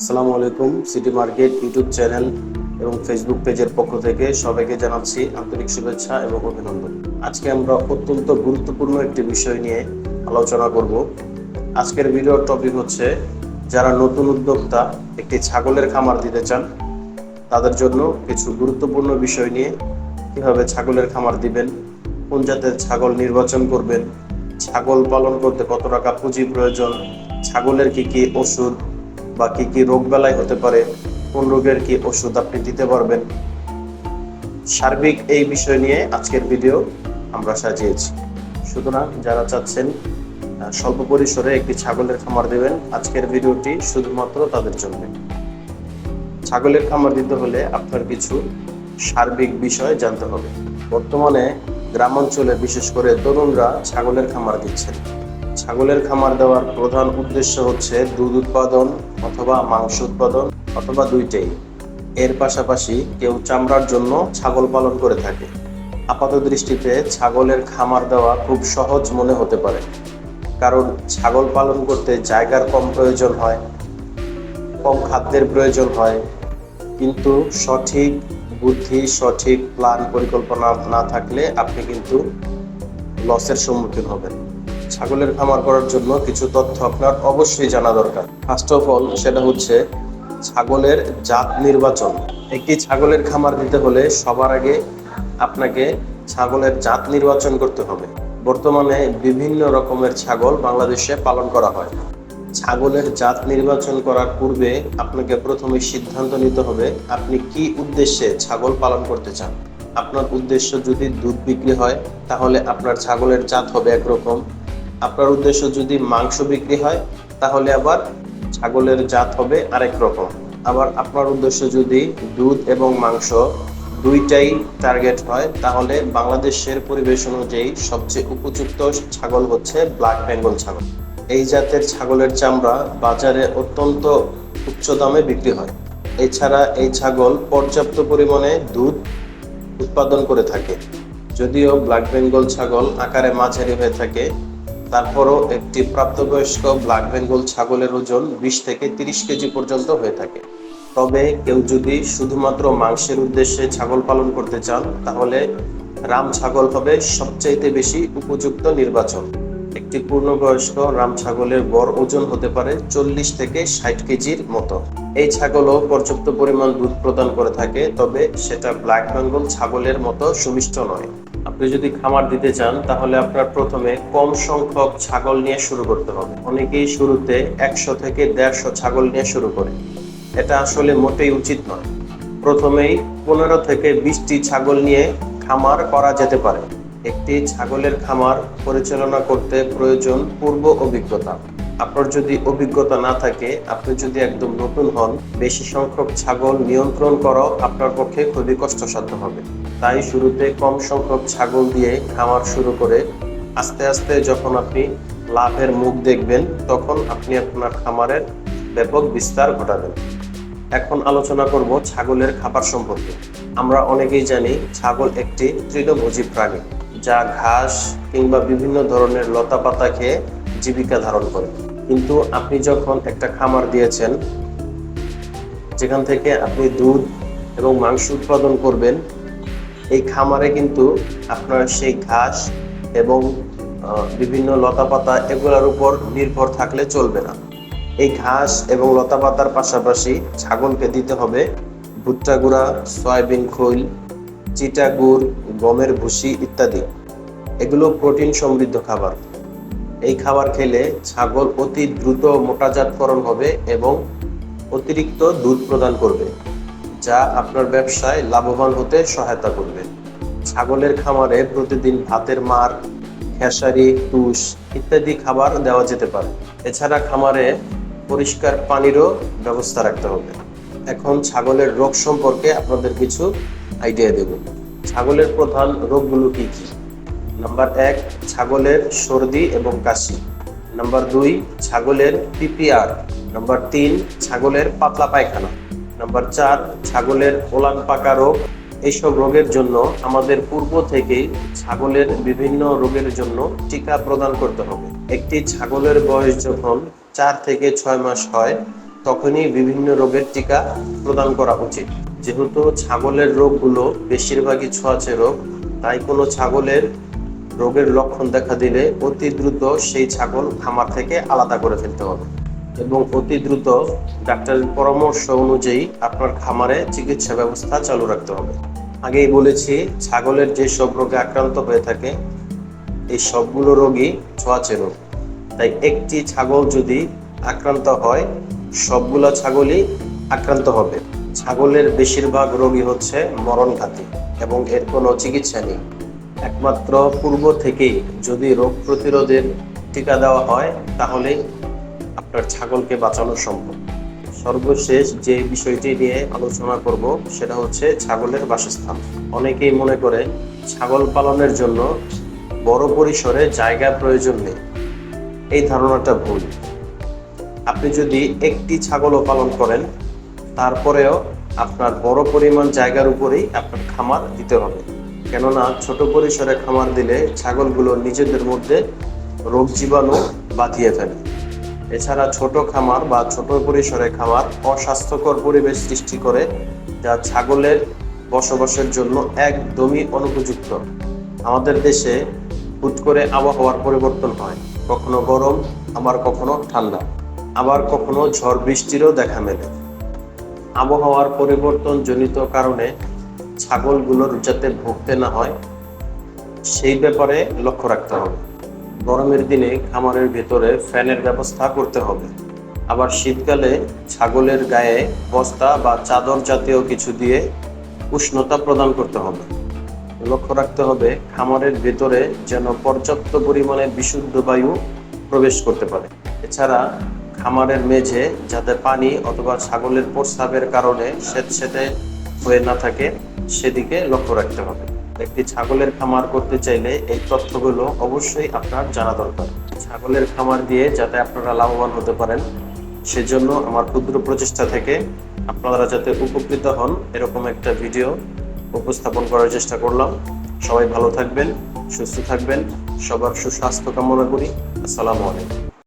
আসসালামু আলাইকুম, city market YouTube channel এবং ফেসবুক পেজের পক্ষ থেকে সবাইকে জানাচ্ছি আন্তরিক শুভেচ্ছা এবং অভিনন্দন। আজকে আমরা অত্যন্ত গুরুত্বপূর্ণ একটি বিষয় নিয়ে আলোচনা করব। আজকের ভিডিওর টপিক হচ্ছে, যারা নতুন উদ্যোক্তা একটি ছাগলের খামার দিতে চান, তাদের জন্য কিছু গুরুত্বপূর্ণ বিষয় নিয়ে কীভাবে ছাগলের খামার দিবেন, কোন জাতের ছাগল নির্বাচন করবেন, ছাগল পালন করতে কত টাকা পুঁজি প্রয়োজন, ছাগলের কি কি ওষুধ বা কি কি রোগ বেলায় হতে পারে, কোন রোগের কি ওষুধ আপনি দিতে পারবেন, সার্বিক এই বিষয় নিয়ে আজকের ভিডিও আমরা সাজিয়েছি। সুতরাং যারা চাচ্ছেন স্বল্প পরিসরে একটি ছাগলের খামার দেবেন, আজকের ভিডিওটি শুধুমাত্র তাদের জন্য। ছাগলের খামার দিতে হলে আপনার কিছু সার্বিক বিষয় জানতে হবে। বর্তমানে গ্রামাঞ্চলে বিশেষ করে তরুণরা ছাগলের খামার দিচ্ছেন। ছাগলের খামার দেওয়ার প্রধান উদ্দেশ্য হচ্ছে দুধ উৎপাদন অথবা মাংস উৎপাদন অথবা দুইটাই। এর পাশাপাশি কেউ চামড়ার জন্য ছাগল পালন করে থাকে। আপাত দৃষ্টিতে ছাগলের খামার দেওয়া খুব সহজ মনে হতে পারে। কারণ ছাগল পালন করতে জায়গার কম প্রয়োজন হয়, কম খাদ্যের প্রয়োজন হয়। কিন্তু সঠিক বুদ্ধি, সঠিক প্ল্যান পরিকল্পনা না থাকলে আপনি কিন্তু লসের সম্মুখীন হবেন। ছাগলের খামার করার জন্য কিছু তথ্য আপনার অবশ্যই জানা দরকার। ফার্স্ট অফ অল সেটা হচ্ছে ছাগলের জাত নির্বাচন। একটি ছাগলের খামার দিতে হলে সবার আগে আপনাকে ছাগলের জাত নির্বাচন করতে হবে। বর্তমানে বিভিন্ন রকমের ছাগল বাংলাদেশে পালন করা হয়। ছাগলের জাত নির্বাচন করার পূর্বে আপনাকে প্রথমে সিদ্ধান্ত নিতে হবে, আপনি কি উদ্দেশ্যে ছাগল পালন করতে চান? আপনার উদ্দেশ্য যদি দুধ বিক্রি হয়, তাহলে আপনার ছাগলের জাত হবে একরকম। আপনার উদ্দেশ্য যদি মাংস বিক্রি হয়, তাহলে আবার ছাগলের জাত হবে আরেক রকম। আবার আপনার উদ্দেশ্য যদি দুধ এবং মাংস দুইটাই টার্গেট হয়, তাহলে বাংলাদেশের পরিবেশ অনুযায়ী সবচেয়ে উপযুক্ত ছাগল হচ্ছে ব্ল্যাক বেঙ্গল ছাগল। এই জাতের ছাগলের চামড়া বাজারে অত্যন্ত উচ্চ দামে বিক্রি হয়। এছাড়া এই ছাগল পর্যাপ্ত পরিমাণে দুধ উৎপাদন করে থাকে। যদিও ব্ল্যাক বেঙ্গল ছাগল আকারে মাঝারি হয়ে থাকে তারপরও একটি প্রাপ্তবয়স্ক ব্ল্যাক বেঙ্গল ছাগলের ওজন বিশ থেকে তিরিশ কেজি পর্যন্ত হয়ে থাকে। তবে কেউ যদি শুধুমাত্র মাংসের উদ্দেশ্যে ছাগল পালন করতে চান, তাহলে রাম ছাগল হবে সবচাইতে বেশি উপযুক্ত নির্বাচন। একটি পূর্ণবয়স্ক রাম ছাগলের গড় ওজন হতে পারে চল্লিশ থেকে ষাট কেজির মতো। এই ছাগলও পর্যাপ্ত পরিমাণ দুধ প্রদান করে থাকে, তবে সেটা ব্ল্যাক বেঙ্গল ছাগলের মতো সুমিষ্ট নয়। আপনি যদি খামার দিতে চান, তাহলে আপনার প্রথমে কম সংখ্যক ছাগল নিয়ে শুরু করতে হবে। অনেকেই শুরুতে একশো থেকে দেড়শো ছাগল নিয়ে শুরু করে। এটা আসলে মোটেই উচিত নয়। প্রথমেই পনেরো থেকে বিশটি ছাগল নিয়ে খামার করা যেতে পারে। একটি ছাগলের খামার পরিচালনা করতে প্রয়োজন পূর্ব অভিজ্ঞতা। আপনার যদি অভিজ্ঞতা না থাকে, আপনি যদি একদম নতুন হন, বেশি সংখ্যক ছাগল নিয়ন্ত্রণ করা আপনার পক্ষে খুবই কষ্টসাধ্য হবে। তাই শুরুতে কম সংখ্যক ছাগল দিয়ে খামার শুরু করে আস্তে আস্তে যখন আপনি লাভের মুখ দেখবেন, তখন আপনি আপনার খামারের ব্যাপক বিস্তার ঘটাবেন। এখন আলোচনা করব ছাগলের খাবার সম্পর্কে। আমরা অনেকেই জানি ছাগল একটি তৃণভোজী প্রাণী, যা ঘাস কিংবা বিভিন্ন ধরনের লতা পাতা খেয়ে জীবিকা ধারণ করে। কিন্তু আপনি যখন একটা খামার দিয়েছেন, যেখান থেকে আপনি দুধ এবং মাংস উৎপাদন করবেন এই খামারে কিন্তু আপনার সেই ঘাস এবং বিভিন্ন লতা পাতা এগুলোর উপর নির্ভর থাকলে চলবে না। এই ঘাস এবং লতা পাতার পাশাপাশি ছাগলকে দিতে হবে ভুট্টা গুঁড়া, সয়াবিন খৈল, চিটা গুড়, গমের ভুসি ইত্যাদি। এগুলো প্রোটিন সমৃদ্ধ খাবার। এই খাবার খেলে ছাগল অতি দ্রুত মোটাজাতকরণ হবে এবং অতিরিক্ত দুধ প্রদান করবে। যা আপনার ব্যবসায় লাভবান হতে সহায়তা করবে। ছাগলের খামারে প্রতিদিন ভাতের মার, খেসারি, তুষ ইত্যাদি খাবার দেওয়া যেতে পারে। এছাড়া খামারে পরিষ্কার পানিরও ব্যবস্থা রাখতে হবে। এখন ছাগলের রোগ সম্পর্কে আপনাদের কিছু আইডিয়া দেব। ছাগলের প্রধান রোগগুলো কি কি? নাম্বার এক, ছাগলের সর্দি এবং কাশি। নাম্বার দুই, ছাগলের পিপিআর। নাম্বার তিন, ছাগলের পাতলা পায়খানা। নাম্বার চার, ছাগলের ওলান পাকা রোগ। এইসব রোগের জন্য আমাদের পূর্ব থেকেই ছাগলের বিভিন্ন রোগের জন্য টিকা প্রদান করতে হবে। একটি ছাগলের বয়স যখন চার থেকে ছয় মাস হয়, তখনই বিভিন্ন রোগের টিকা প্রদান করা উচিত। যেহেতু ছাগলের রোগগুলো বেশিরভাগই ছোঁয়াচে রোগ, তাই কোনো ছাগলের রোগের লক্ষণ দেখা দিলে অতি দ্রুত সেই ছাগল খামার থেকে আলাদা করে ফেলতে হবে। এবং অতি দ্রুত ডাক্তারের পরামর্শ অনুযায়ী আপনার খামারে চিকিৎসা ব্যবস্থা চালু রাখতে হবে। আগেই বলেছি, ছাগলের যে সব রোগে আক্রান্ত হয়ে থাকে, এই সবগুলো রোগই ছোঁয়াচে রোগ। তাই একটি ছাগল যদি আক্রান্ত হয়, সবগুলো ছাগলই আক্রান্ত হবে। ছাগলের বেশিরভাগ রোগী হচ্ছে মরণঘাতী এবং এর কোনো চিকিৎসা নেই। একমাত্র পূর্ব থেকেই যদি রোগ প্রতিরোধের টিকা দেওয়া হয়, তাহলেই আপনার ছাগলকে বাঁচানো সম্ভব। সর্বশেষ যে বিষয়টি নিয়ে আলোচনা করব, সেটা হচ্ছে ছাগলের বাসস্থান। অনেকেই মনে করে ছাগল পালনের জন্য বড় পরিসরে জায়গা প্রয়োজন নেই। এই ধারণাটা ভুল। আপনি যদি একটি ছাগলও পালন করেন, তারপরেও আপনার বড় পরিমাণ জায়গার উপরেই আপনার খামার দিতে হবে। কেননা ছোট পরিসরে খামার দিলে ছাগলগুলো নিজেদের মধ্যে রোগ জীবাণু বাঁধিয়ে ফেলে। এছাড়া ছোট খামার বা ছোট পরিসরে খামার অস্বাস্থ্যকর পরিবেশ সৃষ্টি করে যা ছাগলের বসবাসের জন্য একদমই অনুপযুক্ত। আমাদের দেশে হুট করে আবহাওয়ার পরিবর্তন হয়। কখনো গরম, আবার কখনো ঠান্ডা, আবার কখনো ঝড় বৃষ্টিরও দেখা মেলে। আবহাওয়ার পরিবর্তন জনিত কারণে ছাগলগুলোর যাতে ভুগতে না হয়, সেই ব্যাপারে লক্ষ্য রাখতে হবে। গরমের দিনে খামারের ভেতরে ফ্যানের ব্যবস্থা করতে হবে। আবার শীতকালে ছাগলের গায়ে বস্তা বা চাদর জাতীয় কিছু দিয়ে উষ্ণতা প্রদান করতে হবে। লক্ষ্য রাখতে হবে, খামারের ভেতরে যেন পর্যাপ্ত পরিমাণে বিশুদ্ধ বায়ু প্রবেশ করতে পারে। এছাড়া খামারের মেঝে যাতে পানি অথবা ছাগলের প্রস্রাবের কারণে স্যাঁতস্যাঁতে হয়ে না থাকে, সেদিকে লক্ষ্য রাখতে হবে। একটি ছাগলের খামার করতে চাইলে এই তথ্যগুলো অবশ্যই আপনার জানা দরকার। ছাগলের খামার দিয়ে যাতে আপনারা লাভবান হতে পারেন, সেজন্য আমার ক্ষুদ্র প্রচেষ্টা থেকে আপনারা যাতে উপকৃত হন, এরকম একটা ভিডিও উপস্থাপন করার চেষ্টা করলাম। সবাই ভালো থাকবেন, সুস্থ থাকবেন, সবার সুস্বাস্থ্য কামনা করি। আসসালামু আলাইকুম।